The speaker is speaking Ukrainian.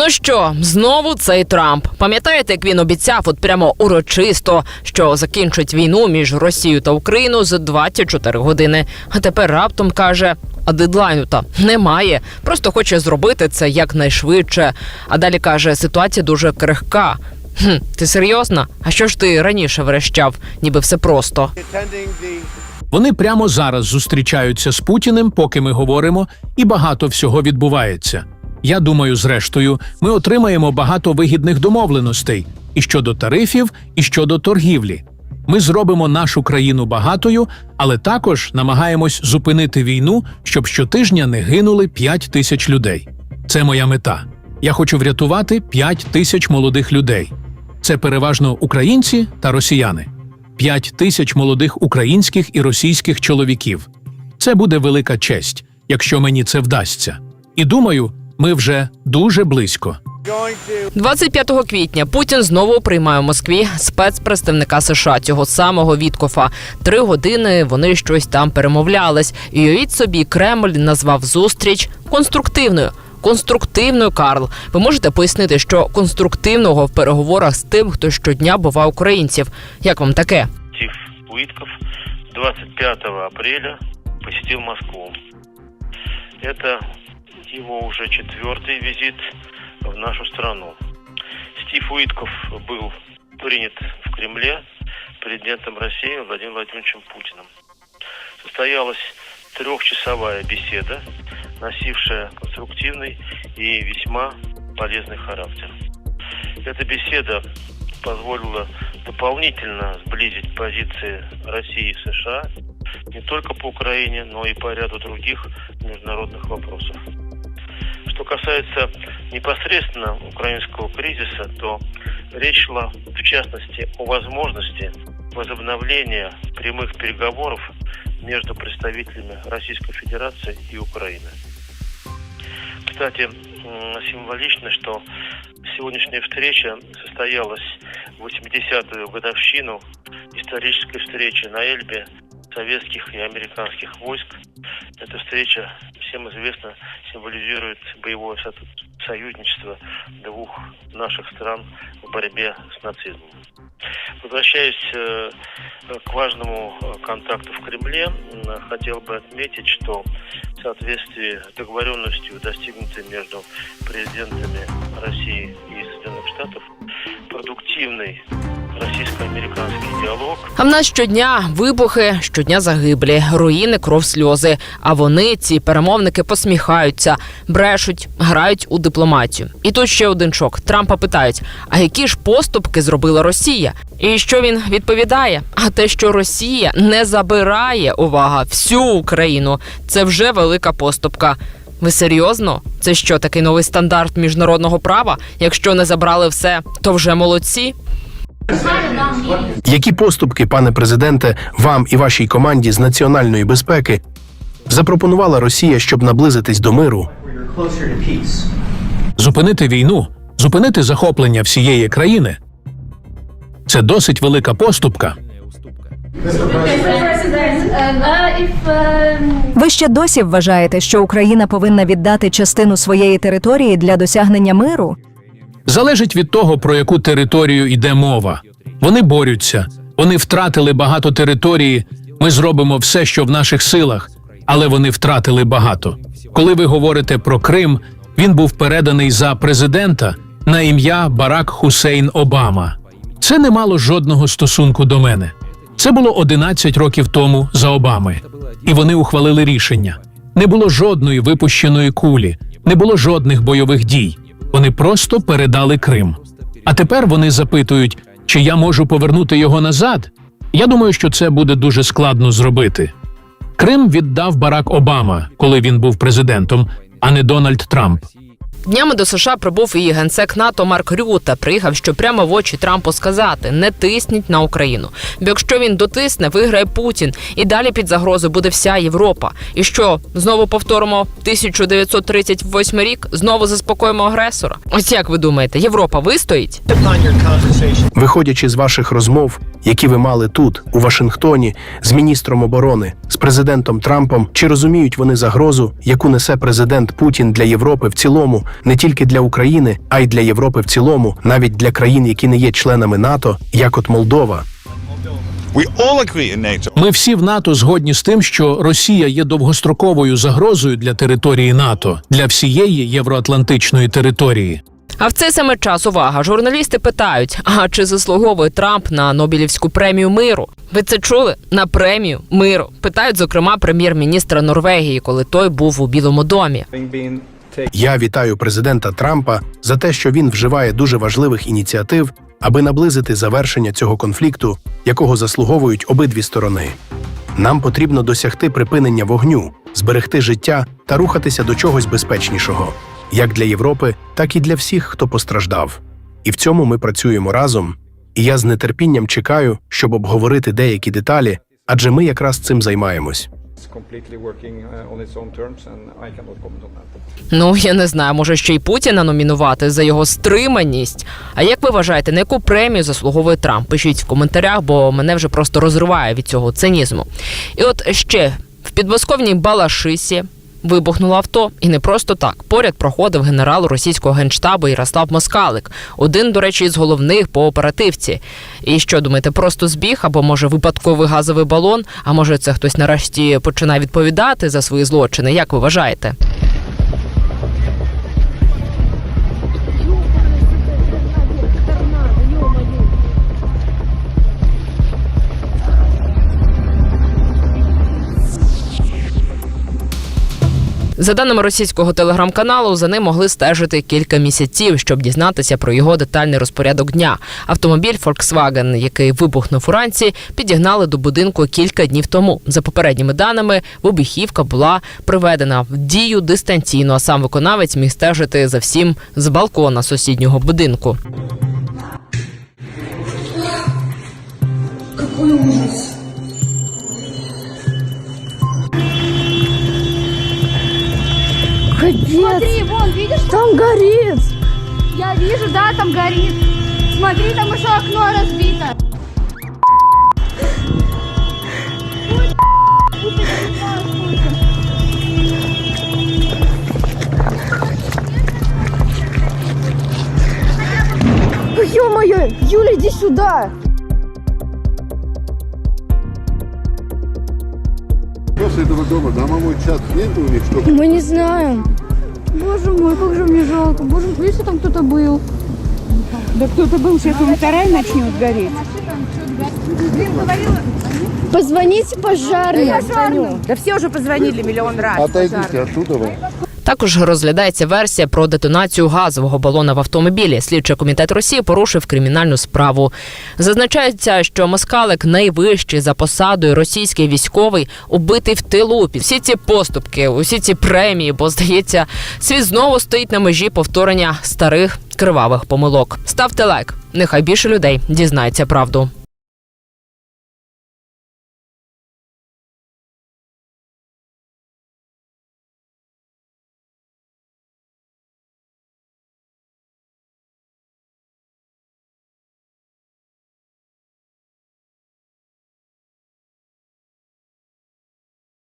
Ну що, знову цей Трамп. Пам'ятаєте, як він обіцяв от прямо урочисто, що закінчить війну між Росією та Україною за 24 години. А тепер раптом каже. А дедлайну та немає. Просто хоче зробити це якнайшвидше. А далі каже, ситуація дуже крихка. Хм, ти серйозно? А що ж ти раніше верещав? Ніби все просто. Вони прямо зараз зустрічаються з Путіним, поки ми говоримо, і багато всього відбувається. Я думаю, зрештою, ми отримаємо багато вигідних домовленостей і щодо тарифів, і щодо торгівлі. Ми зробимо нашу країну багатою, але також намагаємось зупинити війну, щоб щотижня не гинули 5 тисяч людей. Це моя мета. Я хочу врятувати 5 тисяч молодих людей. Це переважно українці та росіяни. 5 тисяч молодих українських і російських чоловіків. Це буде велика честь, якщо мені це вдасться. І думаю, ми вже дуже близько. going to 25 квітня Путін знову приймає у Москві спецпредставника США цього самого Віткофа. Три години вони щось там перемовлялись. І уявіть собі, Кремль назвав зустріч конструктивною. Конструктивною, Карл. Ви можете пояснити, що конструктивного в переговорах з тим, хто щодня бува українців. Як вам таке? Стив Уитков 25 апреля посетил Москву. Это его уже четвертый визит в нашу страну. Стив Уитков был принят в Кремле президентом России Владимиром Владимировичем Путиным. Состоялась трехчасовая беседа, носившая конструктивный и весьма полезный характер. Эта беседа позволила дополнительно сблизить позиции России и США не только по Украине, но и по ряду других международных вопросов. Что касается непосредственно украинского кризиса, то речь шла в частности о возможности возобновления прямых переговоров между представителями Российской Федерации и Украины. Кстати, символично, что сегодняшняя встреча состоялась в 80-ю годовщину исторической встречи на Эльбе советских и американских войск. Эта встреча, всем известно, символизирует боевое со- союзничество двух наших стран в борьбе с нацизмом. Возвращаясь э, к важному э, контакту в Кремле, м, хотел бы отметить, что в соответствии с договоренностью, достигнутой между президентами России и Соединенных Штатов, продуктивный российско-американский диалог А в нас щодня вибухи, щодня загиблі, руїни, кров, сльози. А вони, ці перемовники, посміхаються, брешуть, грають у дипломатію. І тут ще один шок. Трампа питають: а які ж поступки зробила Росія? І що він відповідає? А те, що Росія не забирає увага всю Україну, це вже велика поступка. Ви серйозно? Це що такий новий стандарт міжнародного права? Якщо не забрали все, то вже молодці. Які поступки, пане президенте, вам і вашій команді з національної безпеки запропонувала Росія, щоб наблизитись до миру? Зупинити війну, зупинити захоплення всієї країни. Це досить велика поступка. Ви ще досі вважаєте, що Україна повинна віддати частину своєї території для досягнення миру? Залежить від того, про яку територію йде мова. Вони борються, вони втратили багато території. Ми зробимо все, що в наших силах, але вони втратили багато. Коли ви говорите про Крим, він був переданий за президента на ім'я Барак Хусейн Обама. Це не мало жодного стосунку до мене. Це було 11 років тому за Обами, і вони ухвалили рішення. Не було жодної випущеної кулі, не було жодних бойових дій. Вони просто передали Крим. А тепер вони запитують, чи я можу повернути його назад. Я думаю, що це буде дуже складно зробити. Крим віддав Барак Обама, коли він був президентом, а не Дональд Трамп. Днями до США прибув і генсек НАТО Марк Рюта. Приїхав, щоб прямо в очі Трампу сказати: не тисніть на Україну. Бо якщо він дотисне, виграє Путін, і далі під загрозою буде вся Європа. І що знову повторимо 1938 рік? Знову заспокоїмо агресора. Ось як ви думаєте, Європа вистоїть? Виходячи з ваших розмов, які ви мали тут, у Вашингтоні, з міністром оборони, з президентом Трампом, чи розуміють вони загрозу, яку несе президент Путін для Європи в цілому, не тільки для України, а й для Європи в цілому, навіть для країн, які не є членами НАТО, як от Молдова. Ми всі в НАТО згодні з тим, що Росія є довгостроковою загрозою для території НАТО, для всієї євроатлантичної території. А в цей саме час увага. Журналісти питають: а чи заслуговує Трамп на Нобелівську премію миру? Ви це чули? На премію миру питають, зокрема, прем'єр-міністра Норвегії, коли той був у Білому домі. Я вітаю президента Трампа за те, що він вживає дуже важливих ініціатив, аби наблизити завершення цього конфлікту, якого заслуговують обидві сторони. Нам потрібно досягти припинення вогню, зберегти життя та рухатися до чогось безпечнішого, як для Європи, так і для всіх, хто постраждав. І в цьому ми працюємо разом. І я з нетерпінням чекаю, щоб обговорити деякі деталі, адже ми якраз цим займаємось. Uh. Ну я не знаю, може ще й Путіна номінувати за його стриманість. А як ви вважаєте, на яку премію заслуговує Трамп? Пишіть в коментарях, бо мене вже просто розриває від цього цинізму. І от ще в підмосковній Балашисі. Вибухнуло авто, і не просто так. Поряд проходив генерал російського генштабу Ярослав Москалик, один, до речі, із головних по оперативці. І що думаєте, просто збіг або може випадковий газовий балон? А може це хтось нарешті починає відповідати за свої злочини? Як ви вважаєте? За даними російського телеграм-каналу, за ним могли стежити кілька місяців, щоб дізнатися про його детальний розпорядок дня. Автомобіль Volkswagen, який вибухнув уранці, підігнали до будинку кілька днів тому. За попередніми даними, вибухівка була приведена в дію дистанційно, а сам виконавець міг стежити за всім з балкона сусіднього будинку. Смотри, вон, видишь? Там горит. Я вижу, да, там горит. Смотри, там еще окно разбито. Ё-моё, Юля, иди сюда. После этого дома домовой чат нет у них, чтобы Мы не знаем. Боже мой, как же мне жалко. Боже мой, если там кто-то был. Да кто-то был, сейчас он вторая начнет гореть. Позвоните пожарным. Да все уже позвонили миллион раз. отойдите оттуда вы. Також розглядається версія про детонацію газового балона в автомобілі. Слідчий комітет Росії порушив кримінальну справу. Зазначається, що Москалик найвищий за посадою російський військовий убитий в тилу. Всі ці поступки, усі ці премії, бо здається, світ знову стоїть на межі повторення старих кривавих помилок. Ставте лайк, нехай більше людей дізнається правду.